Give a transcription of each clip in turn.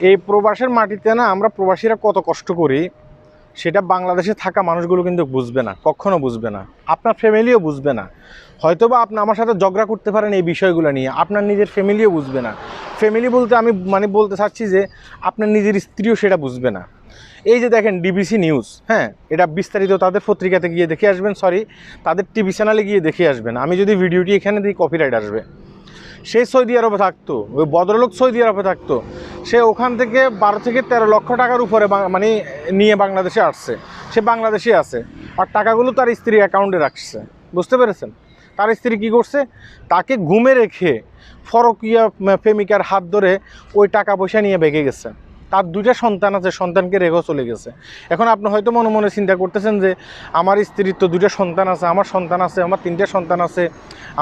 এই প্রবাসের মাটিতে না আমরা প্রবাসীরা কত কষ্ট করি, সেটা বাংলাদেশে থাকা মানুষগুলো কিন্তু বুঝবে না, কখনো বুঝবে না। আপনার ফ্যামিলিও বুঝবে না। হয়তোবা আপনি, আমার সাথে ঝগড়া করতে পারেন এই বিষয়গুলো নিয়ে, আপনার নিজের ফ্যামিলিও বুঝবে না। ফ্যামিলি বলতে আমি মানে বলতে চাচ্ছি যে, আপনার নিজের স্ত্রীও সেটা বুঝবে না। এই যে দেখেন ডিবিসি নিউজ হ্যাঁ এটা বিস্তারিত তাদের পত্রিকাতে গিয়ে দেখে আসবেন, সরি, তাদের টিভি চ্যানেলে গিয়ে দেখে আসবেন। আমি যদি ভিডিওটি এখানে দিই কপিরাইট আসবে। সে সৌদি আরবে থাকতো, ওই ভদ্রলোক সৌদি আরবে থাকতো। সে ওখান থেকে বারো থেকে তেরো লক্ষ টাকার উপরে মানে নিয়ে বাংলাদেশে আসছে। সে বাংলাদেশে আছে। আর টাকাগুলো তার স্ত্রী অ্যাকাউন্টে রাখছে। বুঝতে পেরেছেন? তার স্ত্রী কি করছে? তাকে ঘুমে রেখে ফরকিয়া প্রেমিকার হাত ধরে ওই টাকা পয়সা নিয়ে বেগে গেছে। তার দুইটা সন্তান আছে, সন্তানকে রেখেও চলে গেছে। এখন আপনি হয়তো মনে মনে চিন্তা করতেছেন যে, আমার স্ত্রীর তো দুইটা সন্তান আছে, আমার সন্তান আছে, আমার তিনটা সন্তান আছে,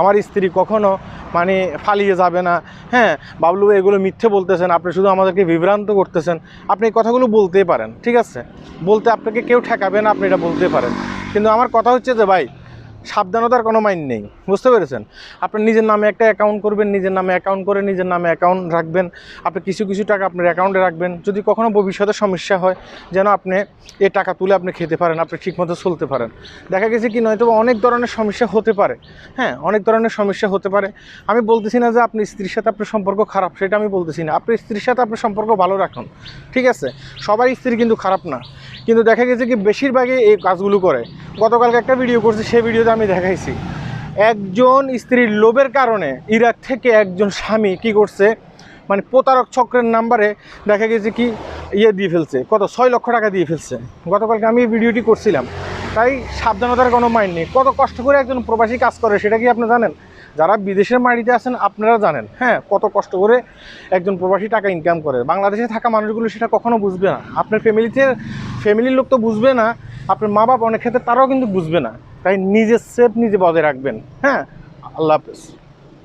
আমার স্ত্রী কখনো মানে ফালিয়ে যাবে না। হ্যাঁ বাবলু এগুলো মিথ্যে বলতেছেন, আপনি শুধু আমাদেরকে বিভ্রান্ত করতেছেন। আপনি এই কথাগুলো বলতেই পারেন, ঠিক আছে? বলতে আপনাকে কেউ ঠেকাবে না, আপনি এটা বলতে পারেন। কিন্তু আমার কথা হচ্ছে যে, ভাই সাবধানতার কোনো মাইন নেই, বুঝতে পেরেছেন? আপনি নিজের নামে একটা অ্যাকাউন্ট করবেন, নিজের নামে অ্যাকাউন্ট করে নিজের নামে অ্যাকাউন্ট রাখবেন, আপনি কিছু কিছু টাকা আপনার অ্যাকাউন্টে রাখবেন, যদি কখনো ভবিষ্যতে সমস্যা হয়, যেন আপনি এই টাকা তুলে আপনি খেতে পারেন, আপনি ঠিকমতো চলতে পারেন। দেখা গেছে কি নয়তো অনেক ধরনের সমস্যা হতে পারে। হ্যাঁ অনেক ধরনের সমস্যা হতে পারে। আমি বলতেছি না যে আপনি স্ত্রীর সাথে আপনার সম্পর্ক খারাপ, সেটা আমি বলতেছি না। আপনি স্ত্রীর সাথে আপনার সম্পর্ক ভালো রাখুন, ঠিক আছে? সবার স্ত্রী কিন্তু খারাপ না। কিন্তু দেখা গেছে কি, বেশিরভাগই এই কাজগুলো করে। গতকালকে একটা ভিডিও করছি, সেই ভিডিওতে আমি দেখাইছি। একজন স্ত্রীর লোভের কারণে ইরাক থেকে একজন স্বামী কি করছে মানে প্রতারক চক্রের নাম্বারে দেখা গেছে কি ইয়ে দিয়ে ফেলছে, কত, ছয় লক্ষ টাকা দিয়ে ফেলছে। গতকালকে আমি ভিডিওটি করছিলাম। তাই সাবধানতার কোনো মাইন্ড নেই। কত কষ্ট করে একজন প্রবাসী কাজ করে, সেটা কি আপনি জানেন? যারা বিদেশের মাটিতে আছেন, আপনারা জানেন হ্যাঁ কত কষ্ট করে একজন প্রবাসী টাকা ইনকাম করে। বাংলাদেশে থাকা মানুষগুলো সেটা কখনো বুঝবে না। আপনার ফ্যামিলিতে ফ্যামিলির লোক তো বুঝবে না, আপনার মা বাপ অনেক ক্ষেত্রে তারাও কিন্তু বুঝবে না। তাই নিজের সেফ নিজে বজায় রাখবেন। হ্যাঁ আল্লাহ হাফেজ।